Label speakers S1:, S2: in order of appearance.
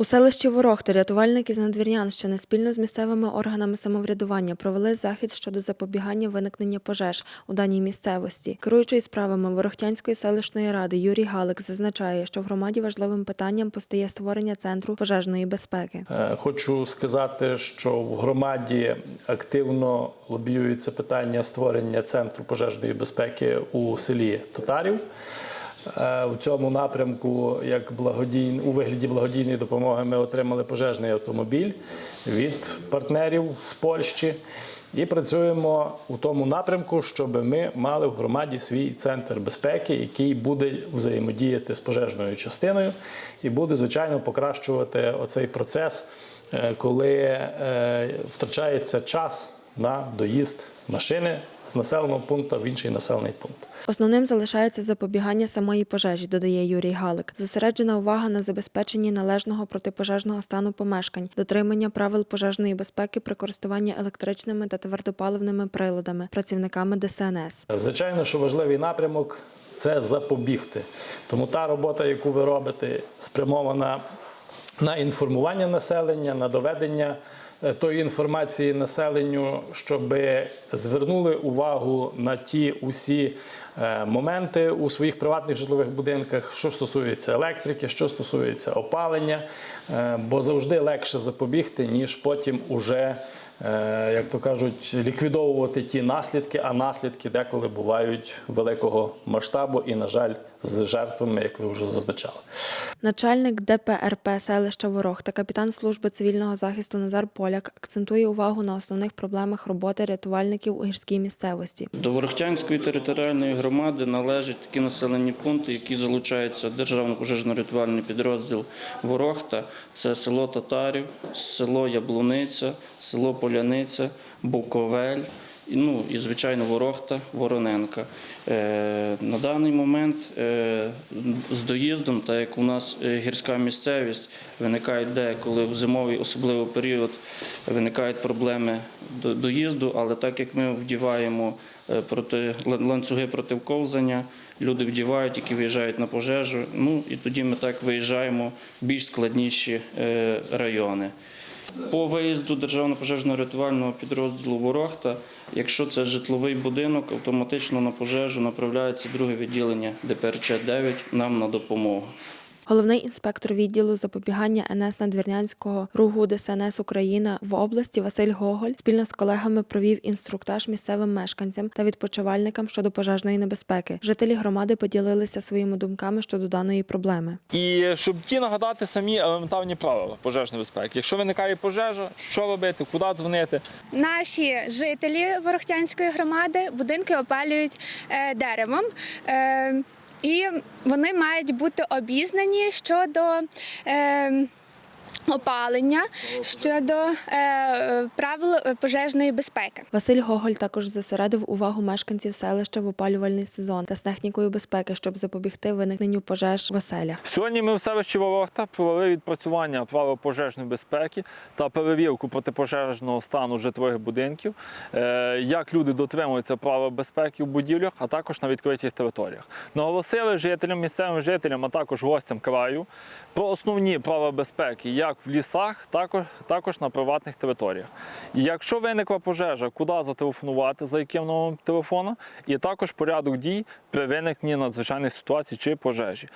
S1: У селищі Ворохти рятувальники з Надвірнянщини спільно з місцевими органами самоврядування провели захід щодо запобігання виникнення пожеж у даній місцевості. Керуючий справами Ворохтянської селищної ради Юрій Галик зазначає, що в громаді важливим питанням постає створення центру пожежної безпеки.
S2: Е, Хочу сказати, що в громаді активно лобіюється питання створення центру пожежної безпеки у селі Татарів. Е, У цьому напрямку, як благодійн... у вигляді благодійної допомоги, ми отримали пожежний автомобіль від партнерів з Польщі. І працюємо у тому напрямку, щоб ми мали в громаді свій центр безпеки, який буде взаємодіяти з пожежною частиною і буде, звичайно, покращувати оцей процес, е, коли е, втрачається час на доїзд машини з населеного пункту в інший населений пункт.
S1: Основним залишається запобігання самої пожежі, додає Юрій Галик. Зосереджена увага на забезпеченні належного протипожежного стану помешкань, дотримання правил пожежної безпеки при користуванні електричними та твердопаливними приладами працівниками ДСНС.
S2: Звичайно, що важливий напрямок це запобігти. Тому та робота, яку ви робите, спрямована на інформування населення, на доведення тої інформації населенню, щоб звернули увагу на ті усі е, моменти у своїх приватних житлових будинках, що стосується електрики, що стосується опалення, е, бо завжди легше запобігти, ніж потім уже е, як то кажуть, ліквідовувати ті наслідки, а наслідки деколи бувають великого масштабу і, на жаль, з жертвами, як ви вже зазначали.
S1: Начальник ДПРП селища Ворох та капітан служби цивільного захисту Назар Поляк акцентує увагу на основних проблемах роботи рятувальників у гірській місцевості.
S3: До Ворохтянської територіальної громади належать такі населені пункти, які залучаються державно пожежно-рятувальний підрозділ Ворохта. Це село Татарів, село Яблуниця, село Поляниця, Буковель. Ну і звичайно Ворохта, Вороненка. Е, на даний момент е, з доїздом, так як у нас е, гірська місцевість, виникають деколи в зимовий особливий період виникають проблеми до- доїзду, але так як ми вдіваємо е, проти ланцюги проти ковзання, люди вдівають, які виїжджають на пожежу. Ну і тоді ми так виїжджаємо в більш складніші е, райони. По виїзду державно пожежно рятувального підрозділу Ворохта, якщо це житловий будинок, автоматично на пожежу направляється друге відділення ДПРЧ 9 нам на допомогу.
S1: Головний інспектор відділу запобігання НС Надвірнянського РУГУ ДСНС Україна в області Василь Гоголь спільно з колегами провів інструктаж місцевим мешканцям та відпочивальникам щодо пожежної небезпеки. Жителі громади поділилися своїми думками щодо даної проблеми.
S4: І щоб ті нагадати самі елементарні правила пожежної безпеки. Якщо виникає пожежа, що робити, куди дзвонити.
S5: Наші жителі Ворохтянської громади будинки опалюють е, деревом. І вони мають бути обізнані щодо е, опалення, щодо е, правил пожежної безпеки.
S1: Василь Гоголь також зосередив увагу мешканців селища в опалювальний сезон та з технікою безпеки, щоб запобігти виникненню пожеж в оселях.
S4: Сьогодні ми в селищі Ворохта провели відпрацювання правил пожежної безпеки та перевірку протипожежного стану житлових будинків, е, як люди дотримуються правил безпеки в будівлях, а також на відкритих територіях. Наголосили жителям, місцевим жителям, а також гостям краю про основні правила безпеки як в лісах, також, також на приватних територіях. І якщо виникла пожежа, куди зателефонувати, за яким номером телефону, і також порядок дій при виникненні надзвичайних ситуацій чи пожежі.